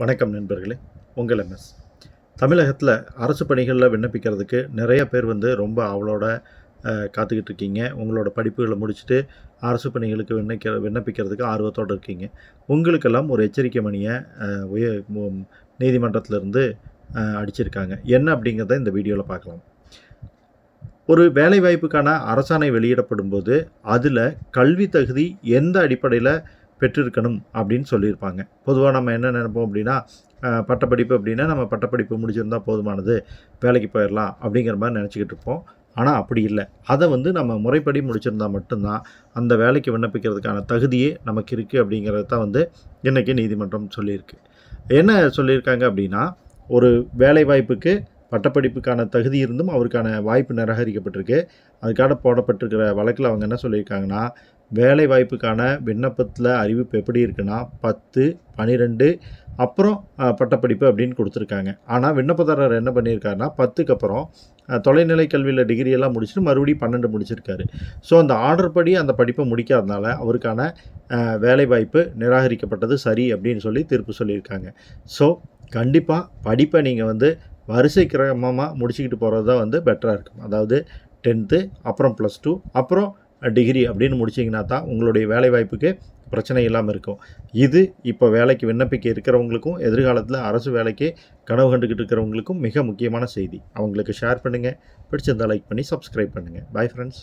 வணக்கம் நண்பர்களே உங்கள் எம்எஸ் தமிழகத்தில் அரசு பணிகளில் விண்ணப்பிக்கிறதுக்கு நிறைய பேர் வந்து ரொம்ப அவளோட காத்துக்கிட்டு இருக்கீங்க. உங்களோட படிப்புகளை முடிச்சுட்டு அரசு பணிகளுக்கு விண்ணப்பிக்க விண்ணப்பிக்கிறதுக்கு ஆர்வத்தோடு இருக்கீங்க. உங்களுக்கெல்லாம் ஒரு எச்சரிக்கை மணியை உய நீதிமன்றத்திலிருந்து அடிச்சிருக்காங்க. என்ன அப்படிங்கிறத இந்த வீடியோவில் பார்க்கலாம். ஒரு வேலைவாய்ப்புக்கான அரசாணை வெளியிடப்படும் போது அதில் கல்வி தகுதி எந்த அடிப்படையில் பெற்றிருக்கணும் அப்படின்னு சொல்லியிருப்பாங்க. பொதுவாக நம்ம என்ன நினைப்போம் அப்படின்னா பட்டப்படிப்பு அப்படின்னா நம்ம பட்டப்படிப்பு முடிச்சிருந்தால் போதுமானது வேலைக்கு போயிடலாம் அப்படிங்கிற மாதிரி நினச்சிக்கிட்டு இருப்போம். ஆனால் அப்படி இல்லை. அதை வந்து நம்ம முறைப்படி முடிச்சிருந்தா மட்டும்தான் அந்த வேலைக்கு விண்ணப்பிக்கிறதுக்கான தகுதியே நமக்கு இருக்குது அப்படிங்கிறத தான் வந்து இன்றைக்கி நீதிமன்றம் சொல்லியிருக்கு. என்ன சொல்லியிருக்காங்க அப்படின்னா ஒரு வேலை வாய்ப்புக்கு பட்டப்படிப்புக்கான தகுதி இருந்தும் அவருக்கான வாய்ப்பு நிராகரிக்கப்பட்டிருக்கு. அதுக்காக போடப்பட்டிருக்கிற வழக்கில் அவங்க என்ன சொல்லியிருக்காங்கன்னா வேலை வாய்ப்புக்கான விண்ணப்பத்தில் அறிவிப்பு எப்படி இருக்குன்னா பத்து பன்னிரெண்டு அப்புறம் பட்டப்படிப்பு அப்படின்னு கொடுத்துருக்காங்க. ஆனால் விண்ணப்பதாரர் என்ன பண்ணியிருக்காருன்னா பத்துக்கு அப்புறம் தொலைநிலை கல்வியில் டிகிரி எல்லாம் முடிச்சுட்டு மறுபடியும் பன்னெண்டு முடிச்சிருக்காரு. ஸோ அந்த ஆர்டர் படி அந்த படிப்பை முடிக்காதனால அவருக்கான வேலைவாய்ப்பு நிராகரிக்கப்பட்டது சரி அப்படின்னு சொல்லி தீர்ப்பு சொல்லியிருக்காங்க. ஸோ கண்டிப்பாக படிப்பை நீங்கள் வந்து வரிசை கிரமமாக முடிச்சுக்கிட்டு போகிறது தான் வந்து பெட்டராக இருக்கும். அதாவது டென்த்து அப்புறம் ப்ளஸ் டூ அப்புறம் டிகிரி அப்படின்னு முடிச்சிங்கன்னா தான் உங்களுடைய வேலைவாய்ப்புக்கு பிரச்சனை இல்லாமல் இருக்கும். இது இப்போ வேலைக்கு விண்ணப்பிக்க இருக்கிறவங்களுக்கும் எதிர்காலத்தில் அரசு வேலைக்கு கனவு கண்டுக்கிட்டு இருக்கிறவங்களுக்கும் மிக முக்கியமான செய்தி. அவங்களுக்கு ஷேர் பண்ணுங்கள் பிடிச்சிருந்தால் லைக் பண்ணி சப்ஸ்கிரைப் பண்ணுங்கள் பை ஃப்ரெண்ட்ஸ்